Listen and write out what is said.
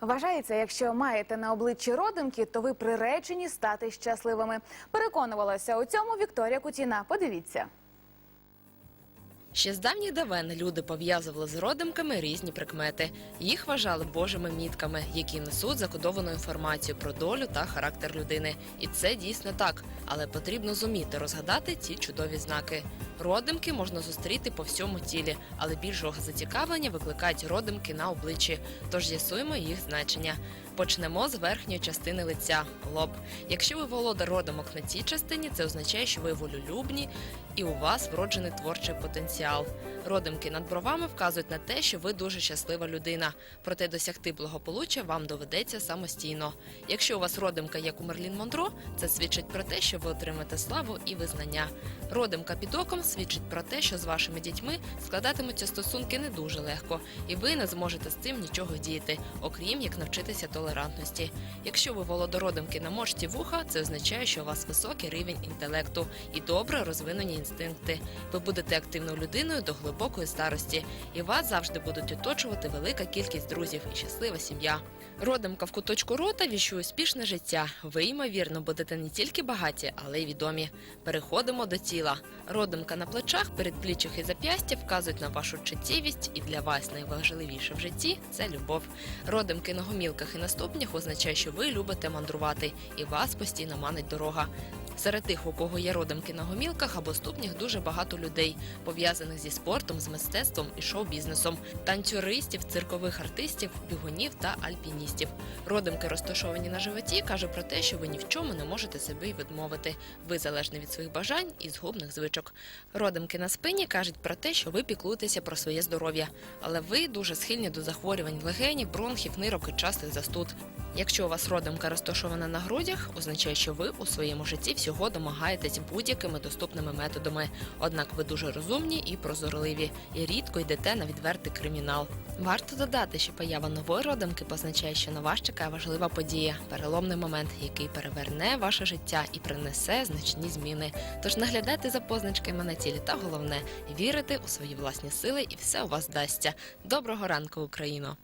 Вважається, якщо маєте на обличчі родимки, то ви приречені стати щасливими. Переконувалася у цьому Вікторія Кутіна. Подивіться. Ще з давніх давен люди пов'язували з родимками різні прикмети. Їх вважали божими мітками, які несуть закодовану інформацію про долю та характер людини. І це дійсно так, але потрібно зуміти розгадати ці чудові знаки. Родимки можна зустріти по всьому тілі, але більшого зацікавлення викликають родимки на обличчі. Тож з'ясуємо їх значення. Почнемо з верхньої частини лиця лоб. Якщо ви володар родимок на цій частині, це означає, що ви волелюбні і у вас вроджений творчий потенціал. Родимки над бровами вказують на те, що ви дуже щаслива людина. Проте досягти благополуччя вам доведеться самостійно. Якщо у вас родимка, як у Мерлін Монтро, це свідчить про те, що ви отримаєте славу і визнання. Родимка під оком свідчить про те, що з вашими дітьми складатимуться стосунки не дуже легко, і ви не зможете з цим нічого діяти, окрім як навчитися толерантності. Якщо ви володородимки на мочці вуха, це означає, що у вас високий рівень інтелекту і добре розвинені інстинкти. Ви будете активною людиною до глибокої старості, і вас завжди будуть оточувати велика кількість друзів і щаслива сім'я. Родимка в куточку рота віщує успішне життя. Ви, ймовірно, будете не тільки багаті, але й відомі. Переходимо до тіла. Родимка на плечах, передпліччях і зап'ястя вказують на вашу чуттєвість, і для вас найважливіше в житті це любов. Родимки на гомілках і на ступнях означає, що ви любите мандрувати, і вас постійно манить дорога. Серед тих, у кого є родимки на гомілках або ступнях, дуже багато людей, пов'язаних зі спортом, з мистецтвом і шоу-бізнесом, танцюристів, циркових артистів, бігунів та альпіністів. Родимки, розташовані на животі, каже про те, що ви ні в чому не можете собі відмовити. Ви залежні від своїх бажань і згубних звичок. Родимки на спині кажуть про те, що ви піклуєтеся про своє здоров'я, але ви дуже схильні до захворювань легенів, бронхів, нирок і частих застуд. Якщо у вас родимка розташована на грудях, означає, що ви у своєму житті всього домагаєтесь будь-якими доступними методами. Однак ви дуже розумні і прозорливі, і рідко йдете на відвертий кримінал. Варто додати, що поява нової родимки позначає, що на вас чекає важлива подія, переломний момент, який переверне ваше життя і принесе значні зміни. Тож наглядайте за позначками на тілі та головне вірити у свої власні сили, і все у вас вдасться. Доброго ранку, Україно!